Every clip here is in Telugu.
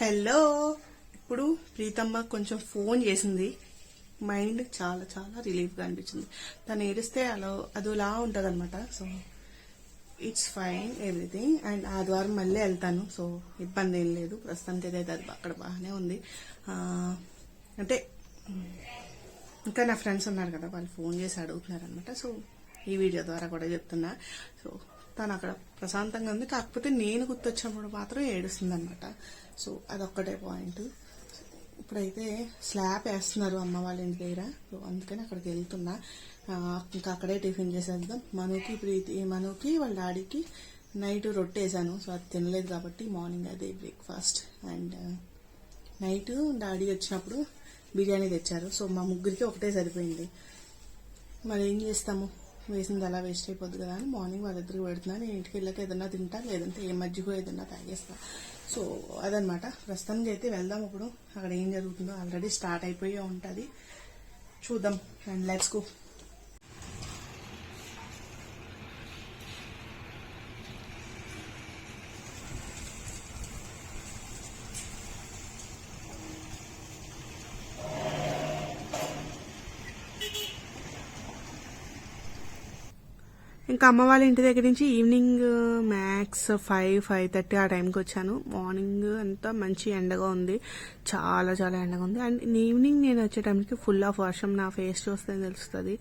హలో. ఇప్పుడు ప్రీతమ్మ కొంచెం ఫోన్ చేసింది. మైండ్ చాలా చాలా రిలీఫ్గా అనిపించింది. తను ఏడిస్తే అలా అదోలా ఉంటుంది అనమాట so it's fine everything and ఆదివారం మళ్ళీ వెళ్తాను. సో ఇబ్బంది ఏం లేదు. ప్రస్తుతానికి అయితే అది అక్కడ బాగానే ఉంది. అంటే ఇంకా నా ఫ్రెండ్స్ ఉన్నారు కదా వాళ్ళు ఫోన్ చేసి అడుగుతున్నారు అనమాట సో ఈ వీడియో ద్వారా కూడా చెప్తున్నా. సో తను అక్కడ ప్రశాంతంగా ఉంది. కాకపోతే నేను గుర్తొచ్చినప్పుడు మాత్రం ఏడుస్తుంది అనమాట సో అదొక్కటే పాయింట్. ఇప్పుడైతే స్లాబ్ వేస్తున్నారు అమ్మ వాళ్ళ ఇంటి దగ్గర. సో అందుకని అక్కడికి వెళ్తున్నా. ఇంకా అక్కడే టిఫిన్ చేసేద్దాం. మనకి ప్రీతి మనకి వాళ్ళ డాడీకి నైట్ రొట్టె వేసాను. సో అది తినలేదు కాబట్టి మార్నింగ్ అదే బ్రేక్ఫాస్ట్. అండ్ నైట్ డాడీ వచ్చినప్పుడు బిర్యానీ తెచ్చారు. సో మా ముగ్గురికి ఒకటే సరిపోయింది. మరి ఏం చేస్తాము? వేసింది అలా వేస్ట్ అయిపోద్ది కదా అని మార్నింగ్ వాళ్ళిద్దరికి పెడుతున్నా. నేను ఇంటికి వెళ్ళాక ఏదన్నా తింటా లేదంటే ఏ మజ్జిగో ఏదన్నా తాగేస్తా. సో అదనమాట ప్రస్తుతానికి అయితే వెళ్దాం ఇప్పుడు. అక్కడ ఏం జరుగుతుందో ఆల్రెడీ స్టార్ట్ అయిపోయి ఉంటుంది. చూద్దాం. అండ్ లెట్స్ గో ఇంకా అమ్మ వాళ్ళ ఇంటి దగ్గర నుంచి evening max five five thirty ఆ టైంకి వచ్చాను. మార్నింగ్ అంతా మంచి ఎండగా ఉంది. చాలా చాలా ఎండగా ఉంది. అండ్ ఈవినింగ్ నేను వచ్చే టైంకి ఫుల్ ఆఫ్ వర్షం నా ఫేస్ చూస్తే తెలుస్తుంది.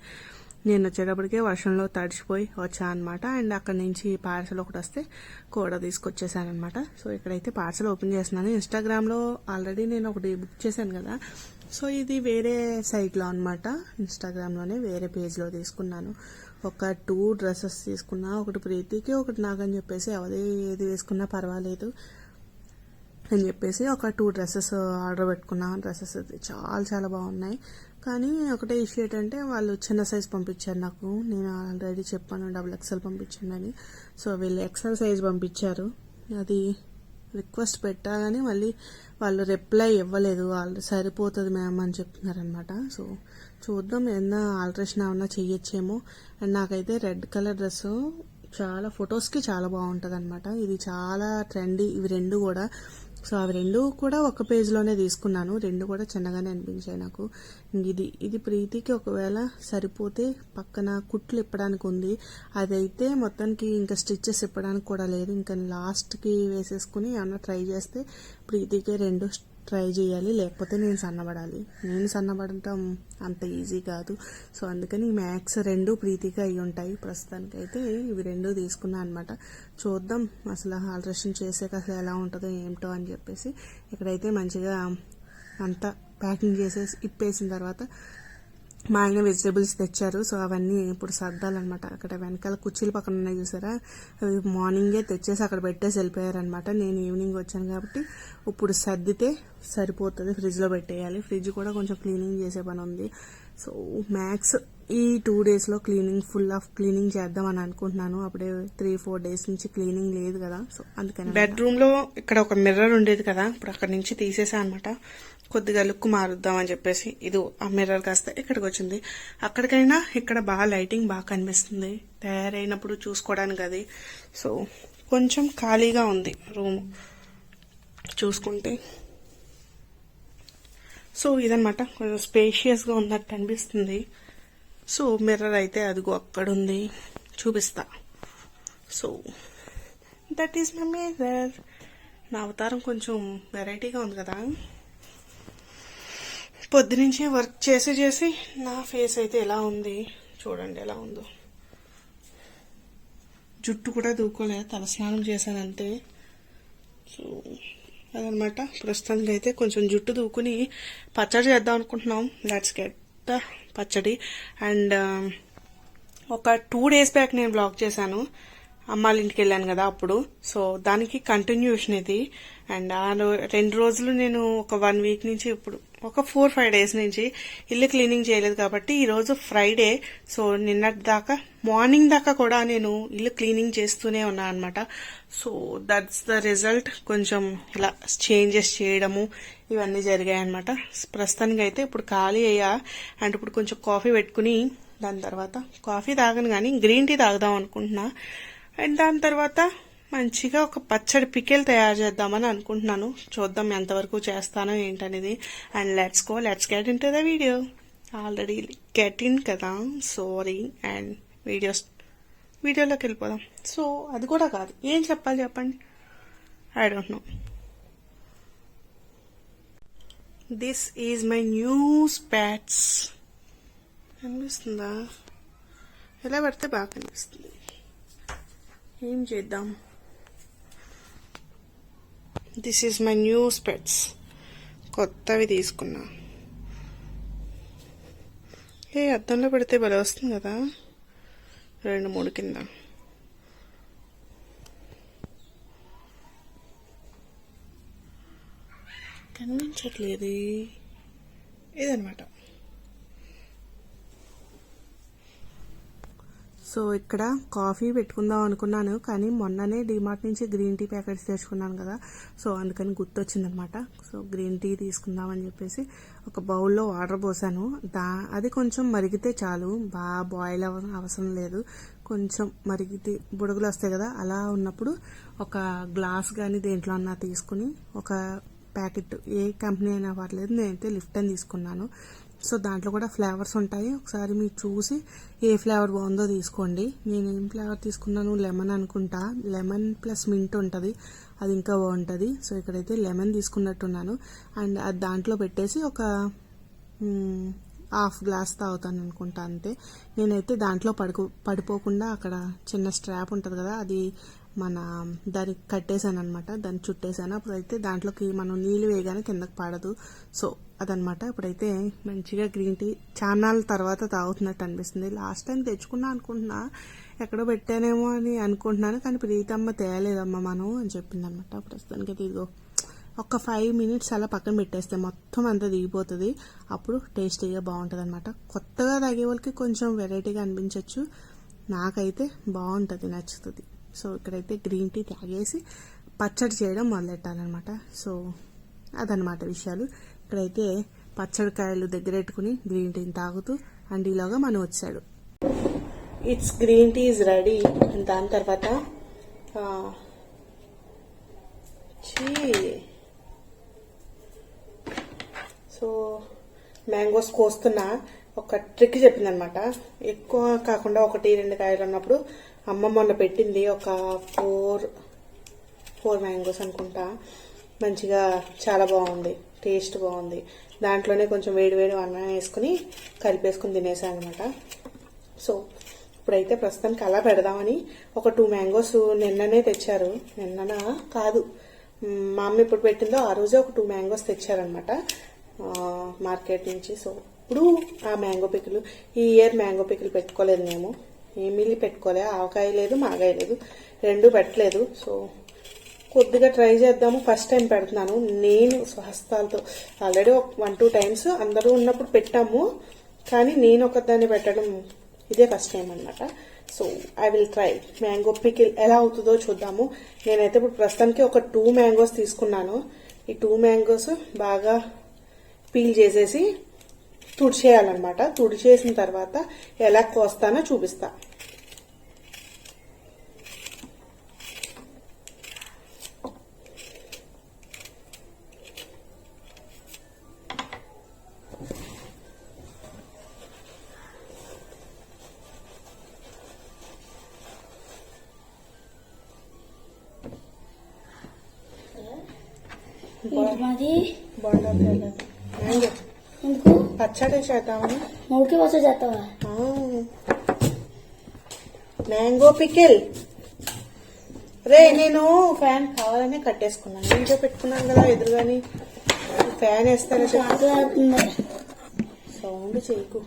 నేను వచ్చేటప్పటికే వర్షంలో తడిచిపోయి వచ్చా అనమాట అండ్ అక్కడ నుంచి పార్సల్ ఒకటి వస్తే కూడా తీసుకొచ్చేసాను అనమాట సో ఇక్కడైతే పార్సల్ ఓపెన్ చేస్తున్నాను. ఇన్స్టాగ్రామ్లో ఆల్రెడీ నేను ఒకటి బుక్ చేశాను కదా. సో ఇది వేరే సైట్లో అనమాట ఇన్స్టాగ్రామ్లోనే వేరే పేజ్లో తీసుకున్నాను. ఒక టూ డ్రెస్సెస్ తీసుకున్నా ఒకటి ప్రీతికి ఒకటి నాకని చెప్పేసి ఎవరి ఏది వేసుకున్నా పర్వాలేదు అని చెప్పేసి ఒక టూ డ్రెస్సెస్ ఆర్డర్ పెట్టుకున్నా. డ్రెస్సెస్ చాలా చాలా బాగున్నాయి. కానీ ఒకటే ఇష్యూ ఏంటంటే వాళ్ళు చిన్న సైజ్ పంపించారు నాకు. నేను ఆల్రెడీ చెప్పాను డబుల్ ఎక్స్ఎల్ పంపించండి అని. సో వీళ్ళు ఎక్సెల్ సైజ్ పంపించారు. అది రిక్వెస్ట్ పెట్టాలని మళ్ళీ వాళ్ళు రిప్లై ఇవ్వలేదు. వాళ్ళు సరిపోతుంది మ్యామ్ అని చెప్తున్నారనమాట సో చూద్దాం ఏమన్నా ఆల్టరేషన్ ఏమన్నా చేయొచ్చేమో అండ్ నాకైతే రెడ్ కలర్ డ్రెస్ చాలా ఫొటోస్కి చాలా బాగుంటుంది అనమాట ఇది చాలా ట్రెండీ. ఇవి రెండు కూడా సో అవి రెండు కూడా ఒక పేజ్లోనే తీసుకున్నాను. రెండు కూడా చిన్నగానే అనిపించాయి నాకు. ఇది ఇది ప్రీతికి ఒకవేళ సరిపోతే పక్కన కుట్లు ఇప్పడానికి ఉంది. అదైతే మొత్తానికి ఇంకా స్టిచ్చెస్ ఇప్పడానికి కూడా లేదు. ఇంకా లాస్ట్కి వేసేసుకుని ఏమన్నా ట్రై చేస్తే ప్రీతికే రెండు ట్రై చేయాలి లేకపోతే నేను సన్నబడాలి. నేను సన్నబడటం అంత ఈజీ కాదు. సో అందుకని మ్యాథ్స్ రెండు ప్రీతిగా అయి ఉంటాయి. ప్రస్తుతానికి అయితే ఇవి రెండు తీసుకున్నా అనమాట చూద్దాం అసలు ఆల్ట్రేషన్ చేసాక అసలు ఎలా ఉంటుందో ఏమిటో అని చెప్పేసి. ఇక్కడైతే మంచిగా అంతా ప్యాకింగ్ చేసేసి ఇప్పేసిన తర్వాత మా ఆయన వెజిటేబుల్స్ తెచ్చారు. సో అవన్నీ ఇప్పుడు సర్దాలన్నమాట. అక్కడ వెనకాల కుర్చీలు పక్కన ఉన్నాయి చూసారా? అవి మార్నింగే తెచ్చేసి అక్కడ పెట్టేసి వెళ్ళిపోయారనమాట నేను ఈవినింగ్ వచ్చాను కాబట్టి ఇప్పుడు సర్దితే సరిపోతుంది. ఫ్రిడ్జ్లో పెట్టేయాలి. ఫ్రిడ్జ్ కూడా కొంచెం క్లీనింగ్ చేసే పని ఉంది. సో మ్యాక్స్ ఈ టూ డేస్లో క్లీనింగ్ ఫుల్ ఆఫ్ క్లీనింగ్ చేద్దామని అనుకుంటున్నాను. అప్పుడే త్రీ ఫోర్ డేస్ నుంచి క్లీనింగ్ లేదు కదా. సో అందుకని బెడ్రూమ్లో ఇక్కడ ఒక మిర్రర్ ఉండేది కదా. ఇప్పుడు అక్కడ నుంచి తీసేసా అనమాట కొద్దిగా లుక్ మారుద్దాం అని చెప్పేసి ఇది ఆ మిర్రర్ కాస్త ఇక్కడికి వచ్చింది అక్కడికైనా ఇక్కడ బాగా లైటింగ్ బాగా కనిపిస్తుంది. తయారైనప్పుడు చూసుకోవడానికి అది. సో కొంచెం ఖాళీగా ఉంది రూమ్. చూసుకుంటే. సో ఇదనమాట కొంచెం స్పేషియస్గా ఉన్నట్టు అనిపిస్తుంది. సో మిర్రర్ అయితే అదిగో అక్కడ ఉంది చూపిస్తా. So that is my mirror నా అవతారం కొంచెం వెరైటీగా ఉంది కదా. పొద్దునుంచి వర్క్ చేసి చేసి నా ఫేస్ అయితే ఎలా ఉంది? చూడండి ఎలా ఉందో. జుట్టు కూడా దూకోలేదు తలస్నానం చేశాను అంతే సో అదనమాట. ప్రస్తుతానికి అయితే కొంచెం జుట్టు దూకుని పచ్చడి చేద్దాం అనుకుంటున్నాం. Let's get the pachadi. And um, ఒక టూ డేస్ బ్యాక్ నేను బ్లాగ్ చేశాను. అమ్మాళ్ళ ఇంటికి వెళ్ళాను కదా అప్పుడు. సో దానికి కంటిన్యూషన్ ఇది. అండ్ ఆ రెండు రోజులు నేను ఒక వన్ వీక్ నుంచి ఇప్పుడు ఒక ఫోర్ ఫైవ్ డేస్ నుంచి ఇల్లు క్లీనింగ్ చేయలేదు కాబట్టి ఈరోజు ఫ్రైడే. సో నిన్నటి దాకా మార్నింగ్ దాకా కూడా నేను ఇల్లు క్లీనింగ్ చేస్తూనే ఉన్నా అనమాట సో దట్స్ ద రిజల్ట్ కొంచెం ఇలా చేంజెస్ చేయడము ఇవన్నీ జరిగాయి అనమాట ప్రస్తుతానికి అయితే ఇప్పుడు ఖాళీ అయ్యా. అండ్ ఇప్పుడు కొంచెం కాఫీ పెట్టుకుని దాని తర్వాత కాఫీ తాగను కానీ గ్రీన్ టీ తాగుదాం అనుకుంటున్నా. అండ్ దాని తర్వాత మంచిగా ఒక పచ్చడి పికెల్ తయారు చేద్దామని అనుకుంటున్నాను. చూద్దాం ఎంతవరకు చేస్తానో ఏంటనేది. And let's go let's get into the video already get in కదా? సారీ అండ్ వీడియోస్ వీడియోలోకి వెళ్ళిపోదాం. సో అది కూడా కాదు. ఏం చెప్పాలి చెప్పండి? I don't know this is my new specs కనిపిస్తుందా? ఎలా పడితే బాగా కనిపిస్తుంది. ఏం చేద్దాం? This is my new specs కొత్తవి తీసుకున్నా. ఏ అద్దంలో పెడితే భలే వస్తుంది కదా. రెండు మూడు కింద. కనిపించట్లేదు. ఇదనమాట సో ఇక్కడ కాఫీ పెట్టుకుందాం అనుకున్నాను కానీ మొన్ననే డిమార్ట్ నుంచి గ్రీన్ టీ ప్యాకెట్స్ తెచ్చుకున్నాను కదా. సో అందుకని గుర్తొచ్చిందనమాట. సో గ్రీన్ టీ తీసుకుందామని చెప్పేసి ఒక బౌల్లో వాటర్ పోసాను. దా అది కొంచెం మరిగితే చాలు. బాగా బాయిల్ అవ అవసరం లేదు. కొంచెం మరిగితే బుడగలు వస్తాయి కదా అలా ఉన్నప్పుడు ఒక గ్లాస్ కానీ దేంట్లో అన్నా తీసుకుని ఒక ప్యాకెట్ ఏ కంపెనీ అయినా పర్లేదు నేనైతే లిఫ్ట్ అని తీసుకున్నాను. సో దాంట్లో కూడా ఫ్లేవర్స్ ఉంటాయి. ఒకసారి మీరు చూసి ఏ ఫ్లేవర్ బాగుందో తీసుకోండి. నేను ఏం ఫ్లేవర్ తీసుకున్నాను? లెమన్ అనుకుంటా. లెమన్ ప్లస్ మింట్ ఉంటుంది. అది ఇంకా బాగుంటుంది. సో ఇక్కడైతే లెమన్ తీసుకున్నట్టున్నాను. అండ్ అది దాంట్లో పెట్టేసి ఒక హాఫ్ గ్లాస్ తాగుతాను అనుకుంటా అంతే. నేనైతే దాంట్లో పడుకో పడిపోకుండా అక్కడ చిన్న స్ట్రాప్ ఉంటుంది కదా అది మన దానికి కట్టేశాను అనమాట దాన్ని చుట్టేసాను అప్పుడైతే దాంట్లోకి మనం నీళ్ళు వేయగానే కిందకి పడదు. సో అదనమాట ఇప్పుడైతే మంచిగా గ్రీన్ టీ చానాల తర్వాత తాగుతున్నట్టు అనిపిస్తుంది. లాస్ట్ టైం తెచ్చుకున్నా అనుకుంటున్నా ఎక్కడో పెట్టానేమో అని అనుకుంటున్నాను కానీ ప్రీతమ్మ తేలేదమ్మా మనం అని చెప్పింది అనమాట ప్రస్తుతానికి ఇదిగో ఒక ఫైవ్ మినిట్స్ అలా పక్కన పెట్టేస్తే మొత్తం అంతా దిగిపోతుంది. అప్పుడు టేస్టీగా బాగుంటుంది అనమాట కొత్తగా తాగే వాళ్ళకి కొంచెం వెరైటీగా అనిపించవచ్చు నాకైతే బాగుంటుంది నచ్చుతుంది. సో ఇక్కడైతే గ్రీన్ టీ తాగేసి పచ్చడి చేయడం మొదలెట్టాలన్నమాట. సో అదనమాట విషయాలు. ఇక్కడైతే పచ్చడి కాయలు దగ్గరెట్టుకుని గ్రీన్ టీని తాగుతూ అండ్ ఈలోగా మనం వచ్చాడు. It's green tea is ready దాని తర్వాత సో మ్యాంగోస్ కోస్తున్నా. ఒక ట్రిక్ చెప్పిందనమాట ఎక్కువ కాకుండా ఒకటి రెండు కాయలు ఉన్నప్పుడు అమ్మ మొన్న పెట్టింది ఒక ఫోర్ ఫోర్ మ్యాంగోస్ అనుకుంటా. మంచిగా చాలా బాగుంది. టేస్ట్ బాగుంది. దాంట్లోనే కొంచెం వేడి వేడి అన్నం వేసుకుని కలిపేసుకుని తినేసాను అనమాట సో ఇప్పుడైతే ప్రస్తుతానికి అలా పెడదామని ఒక టూ మ్యాంగోస్ నిన్ననే తెచ్చారు. నిన్ననా? కాదు. మా అమ్మ ఇప్పుడు పెట్టిందో ఆ రోజే ఒక టూ మ్యాంగోస్ తెచ్చారనమాట మార్కెట్ నుంచి. సో ఇప్పుడు ఆ మ్యాంగో పిక్కులు ఈ ఇయర్ మ్యాంగో పిక్కులు పెట్టుకోలేదు మేము. ఏమీ పెట్టుకోలే. ఆవకాయ లేదు మాగాయ లేదు. రెండు పెట్టలేదు. సో కొద్దిగా ట్రై చేద్దాము. ఫస్ట్ టైం పెడుతున్నాను. నేను స్వహస్తాలతో. ఆల్రెడీ ఒక వన్ టూ టైమ్స్ అందరూ ఉన్నప్పుడు పెట్టాము. కానీ నేను ఒకదాన్ని పెట్టడం ఇదే ఫస్ట్ టైం అనమాట so I will try. Mango pickle ఎలా అవుతుందో చూద్దాము. నేనైతే ఇప్పుడు ప్రస్తుతానికి ఒక టూ మ్యాంగోస్ తీసుకున్నాను. ఈ టూ మ్యాంగోస్ బాగా పీల్ చేసేసి తుడిచేయాలన్నమాట. తుడిచేసిన తర్వాత ఎలా కోస్తానో చూపిస్తాను మాది ఎందుకు పచ్చడి చేద్దామని మూడుకి వచ్చి చేస్తావా? Mango pickle. రే నేను ఫ్యాన్ కావాలనే కట్టేసుకున్నాను. వీడియో పెట్టుకున్నాను కదా ఎదురుగాని ఫ్యాన్ వేస్తారా సౌండ్ చేయకు.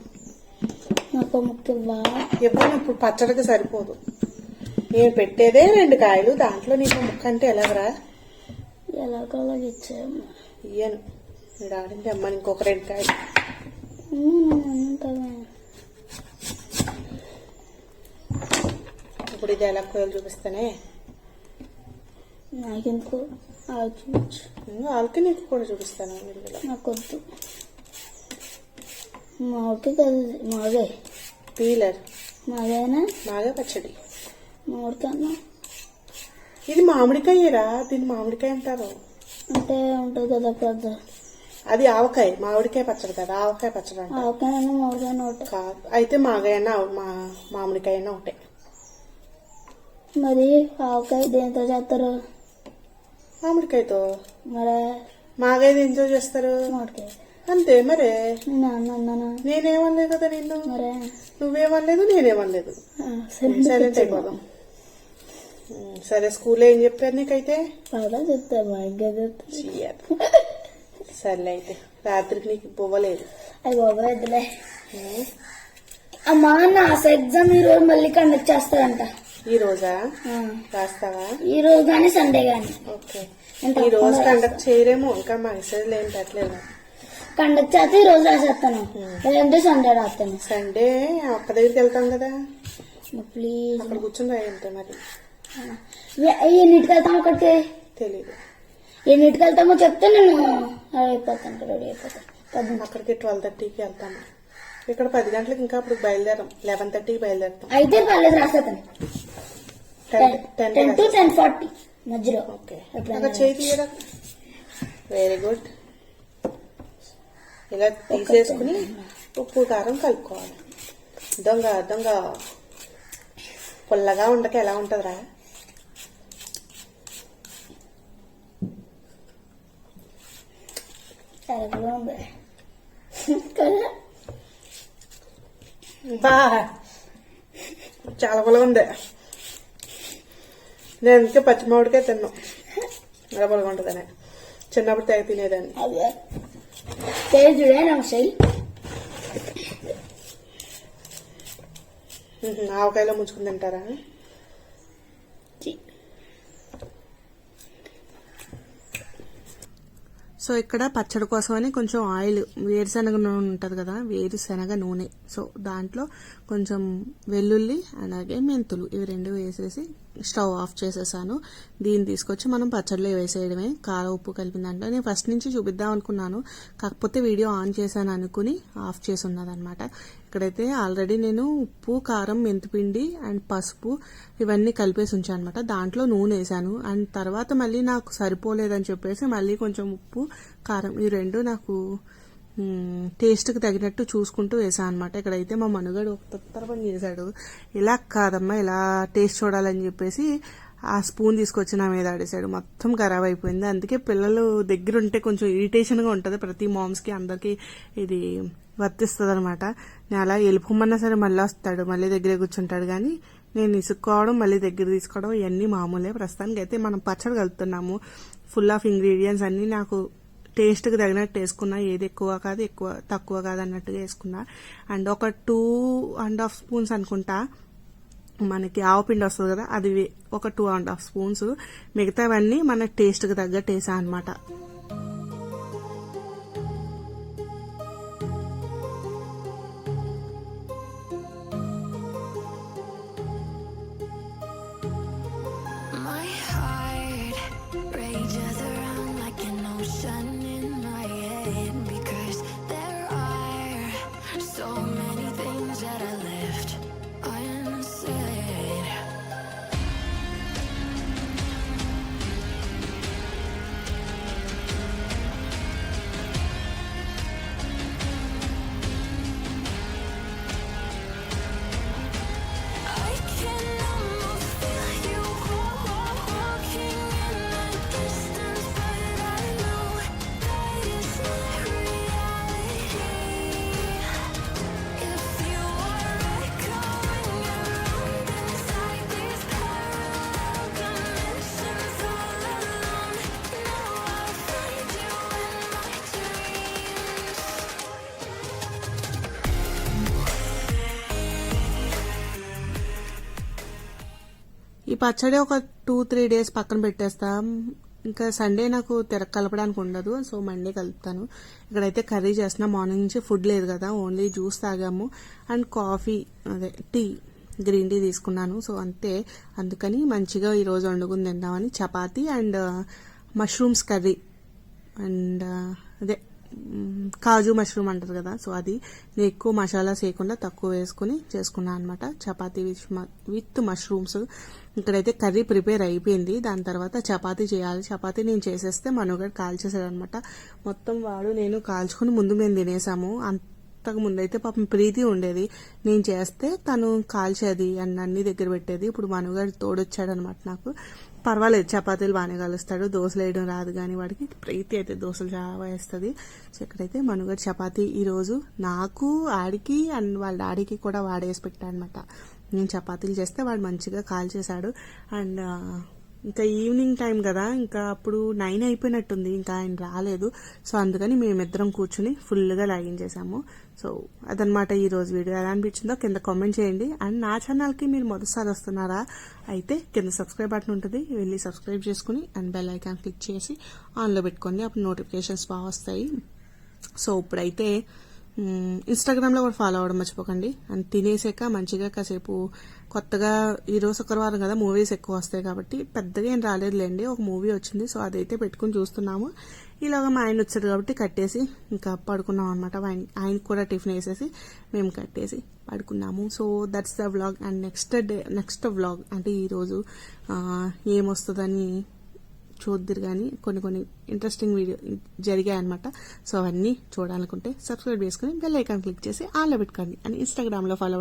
ఇవ్వను ఇప్పుడు పచ్చడికి సరిపోదు. నేను పెట్టేదే రెండు కాయలు దాంట్లో నీకు ముక్క అంటే ఎలాగరా? ఎలాగోలా ఇచ్చాము ఇయ్యను మీరు అమ్మని ఇంకొక రెండు కాయలు. కదా ఇప్పుడు ఇది ఎలా కోయలు చూపిస్తానే? నాకెందుకు? ఆలోచించు వాళ్ళకి నీకు కూడా చూపిస్తాను వీడియోలో నాకొద్దు. మామిడికి కదా మాదే పీలర్. మాదేనా బాగా పచ్చడి. మామిడికన్నా ఇది మామిడికాయరా? దీన్ని మామిడికాయ అంటారు. అంటే ఉంటుంది కదా పెద్ద. అది ఆవకాయ. మామిడికాయ పచ్చడి కదా ఆవకాయ పచ్చడి అంట ఆవకాయన మామిడికాయ ఒకటి. కాదు అయితే మాగాయన మా మామిడికాయ ఒకటే. మరి ఆవకాయ దేంతో చేస్తారు? మామిడికాయతో? మరి? మాగాయ దేంతో చేస్తారు? మామిడికాయ. అంతే మరే. నేనేమనలేదు కదా నిన్ను. మరే? నువ్వేమనలేదు నేనేమనలేదు. సరే. సైలెంట్ అయిపోదాం. సరే స్కూల్లో ఏం చెప్పారు నీకైతే? బాగా చెప్తా బాగా చెప్తా చెయ్యాలి సర్లే అయితే రాత్రికి నీకు పువ్వలేదు అది బాగా వద్దులే. అమ్మా నా ఎగ్జామ్ ఈ రోజు మళ్ళీ కండక్ట్ చేస్తారంట. ఈ రోజా? రాస్తావా? ఈ రోజు కానీ సండే కానీ ఓకే. ఈ రోజు కండక్ట్ చేయరేమో ఇంకా మెసేజ్లు ఏం పెట్టలేదు? కండక్ట్ చేస్తే ఈ రోజు రాసేస్తాను. లేదంటే సండే రాస్తాను. సండే అక్క దగ్గరికి వెళ్తాం కదా? ప్లీజ్. అక్కడ కూర్చొని రాయంతే మరి. ఎన్నిటికి వెళ్తాం అక్కడికి తెలీదు. ఎన్నిటికి వెళ్తామో చెప్తే నేను అయిపోతాను రెడీ అయిపోతాను. పది అక్కడికి ట్వెల్వ్ థర్టీకి వెళ్తాము ఇక్కడ పది గంటలకు ఇంకా అప్పుడు బయలుదేరాం లెవెన్ థర్టీకి బయలుదేరుతాం. అయితే పర్లేదు రాసేస్తాను టెన్ టు టెన్ ఫార్టీ మధ్యలో. ఓకే. చేయి వెరీ గుడ్ ఇలా తీసేసుకుని ఉప్పు కారం కలుపుకోవాలి. దొంగ దొంగ పుల్లగా ఉండక ఎలా ఉంటుందిరా? చాలా ఉంది కదా బా చాలా పుల్లగా ఉంది నేను అందుకే పచ్చి మామిడికాయ తిన్నాం పుల్లగా ఉంటుందని చిన్నప్పుడు తెగ తినేదాన్ని అదే పేరు చూడే నా స్టైల్ ఉహు, ఆవకాయలో ముంచుకుని తింటారా సో ఇక్కడ పచ్చడి కోసమని కొంచెం ఆయిల్ వేరుశనగ నూనె ఉంటుంది కదా వేరుశనగ నూనె. సో దాంట్లో కొంచెం వెల్లుల్లి అలాగే మెంతులు ఇవి రెండు వేసేసి స్టవ్ ఆఫ్ చేసేసాను. దీన్ని తీసుకొచ్చి మనం పచ్చడిలో వేసేయడమే. కారం ఉప్పు కలిపిన దాంట్లో నేను ఫస్ట్ నుంచి చూపిద్దాం అనుకున్నాను. కాకపోతే వీడియో ఆన్ చేశాను అనుకుని ఆఫ్ చేసి ఉన్నదనమాట ఇక్కడైతే ఆల్రెడీ నేను ఉప్పు కారం మెంతిపిండి అండ్ పసుపు ఇవన్నీ కలిపేసి ఉంచాను అనమాట దాంట్లో నూనె వేసాను అండ్ తర్వాత మళ్ళీ నాకు సరిపోలేదని చెప్పేసి మళ్ళీ కొంచెం ఉప్పు కారం ఈ రెండు నాకు టేస్ట్కి తగినట్టు చూసుకుంటూ వేసాను అనమాట ఇక్కడైతే మా మనుగడు ఒక తత్తర పని చేశాడు. ఇలా కాదమ్మా ఇలా టేస్ట్ చూడాలని చెప్పేసి ఆ స్పూన్ తీసుకొచ్చి నా మీద ఆడేశాడు. మొత్తం ఖరాబ్ అయిపోయింది. అందుకే పిల్లలు దగ్గర ఉంటే కొంచెం ఇరిటేషన్గా ఉంటుంది. ప్రతి మామ్స్కి అందరికీ ఇది వర్తిస్తుంది అనమాట నేను అలా వెళ్ళిపోమన్నా సరే మళ్ళీ వస్తాడు మళ్ళీ దగ్గరే కూర్చుంటాడు కానీ నేను ఇసుక్కోవడం మళ్ళీ దగ్గర తీసుకోవడం ఇవన్నీ మామూలే. ప్రస్తుతానికి అయితే మనం పచ్చడి కలుపుతున్నాము. ఫుల్ ఆఫ్ ఇంగ్రీడియంట్స్ అన్నీ నాకు టేస్ట్కి తగినట్టు వేసుకున్నా ఏది ఎక్కువ కాదు ఎక్కువ తక్కువ కాదు అన్నట్టుగా వేసుకున్నా. అండ్ ఒక టూ అండ్ హాఫ్ స్పూన్స్ అనుకుంటా మనకి ఆవపిండి వస్తుంది కదా అది వే- ఒక టూ అండ్ హాఫ్ స్పూన్స్ మిగతావన్నీ మన టేస్ట్కి తగ్గట్టు వేసా అనమాట ఈ పచ్చడి ఒక టూ త్రీ డేస్ పక్కన పెట్టేస్తాం. ఇంకా సండే నాకు తెర కలపడానికి ఉండదు సో మండే కలుపుతాను. ఇక్కడైతే కర్రీ చేస్తున్నా. మార్నింగ్ నుంచి ఫుడ్ లేదు కదా ఓన్లీ జ్యూస్ తాగాము. అండ్ కాఫీ అదే టీ గ్రీన్ టీ తీసుకున్నాను. సో అంతే. అందుకని మంచిగా ఈరోజు వండుకుని తిందామని. Chapati and mushrooms curry. And అదే. కాజు మష్రూమ్ అంటారు కదా సో అది నేను ఎక్కువ మసాలా చేయకుండా తక్కువ వేసుకుని చేసుకున్నాను అనమాట చపాతీ విత్ మ- విత్ మష్రూమ్స్. ఇక్కడైతే కర్రీ ప్రిపేర్ అయిపోయింది. దాని తర్వాత చపాతీ చేయాలి. చపాతీ నేను చేసేస్తే మనగడు కాల్చేసాడనమాట మొత్తం వాడు నేను కాల్చుకుని ముందు మేము తినేసాము. అంతకు ముందు అయితే పాపం ప్రీతి ఉండేది. నేను చేస్తే తను కాల్చేది అండ్ అన్ని దగ్గర పెట్టేది. ఇప్పుడు మనుగాడు తోడొచ్చాడు అనమాట నాకు. పర్వాలేదు చపాతీలు బాగానే కలుస్తాడు దోశలు వేయడం రాదు కానీ వాడికి ప్రీతి అయితే దోశలు చాలా వేస్తుంది. సో ఇక్కడైతే మనుగడు చపాతీ ఈరోజు నాకు ఆడికి అండ్ వాళ్ళ డాడీకి కూడా వాడేసి పెట్టాను అనమాట నేను చపాతీలు చేస్తే వాడు మంచిగా కాల్ చేశాడు. అండ్ ఇంకా ఈవినింగ్ టైం కదా ఇంకా అప్పుడు నైన్ అయిపోయినట్టుంది ఇంకా ఆయన రాలేదు. సో అందుకని మేమిద్దరం కూర్చుని ఫుల్గా లాగించేసాము సో అదనమాట ఈరోజు వీడియో. ఎలా అనిపించిందో కింద కామెంట్ చేయండి. అండ్ నా ఛానల్కి మీరు మొదటిసారి వస్తున్నారా అయితే కింద సబ్స్క్రైబ్ బటన్ ఉంటుంది. వెళ్ళి సబ్స్క్రైబ్ చేసుకుని అండ్ బెల్ ఐకాన్ క్లిక్ చేసి ఆన్లో పెట్టుకోండి. అప్పుడు నోటిఫికేషన్స్ బాగా వస్తాయి. సో ఇప్పుడైతే ఇన్స్టాగ్రామ్లో కూడా ఫాలో అవ్వడం మర్చిపోకండి. అండ్ తినేసాక మంచిగా కాసేపు కొత్తగా ఈరోజు శుక్రవారం కదా మూవీస్ ఎక్కువ వస్తాయి కాబట్టి పెద్దగా ఏం రాలేదులేండి. ఒక మూవీ వచ్చింది సో అదైతే పెట్టుకుని చూస్తున్నాము. ఇలాగ మా ఆయన వచ్చాడు కాబట్టి కట్టేసి ఇంకా పడుకున్నాం అనమాట ఆయన ఆయన కూడా టిఫిన్ వేసేసి మేము కట్టేసి పడుకున్నాము. So that's the vlog and next day next vlog అంటే ఈరోజు ఏమొస్తుందని చూద్దరు కానీ కొన్ని కొన్ని ఇంట్రెస్టింగ్ వీడియో జరిగాయి అనమాట సో అవన్నీ చూడాలనుకుంటే సబ్స్క్రైబ్ చేసుకుని బెల్ ఐకాన్ క్లిక్ చేసి ఆన్లో పెట్టుకోండి. అని ఇన్స్టాగ్రామ్లో ఫాలో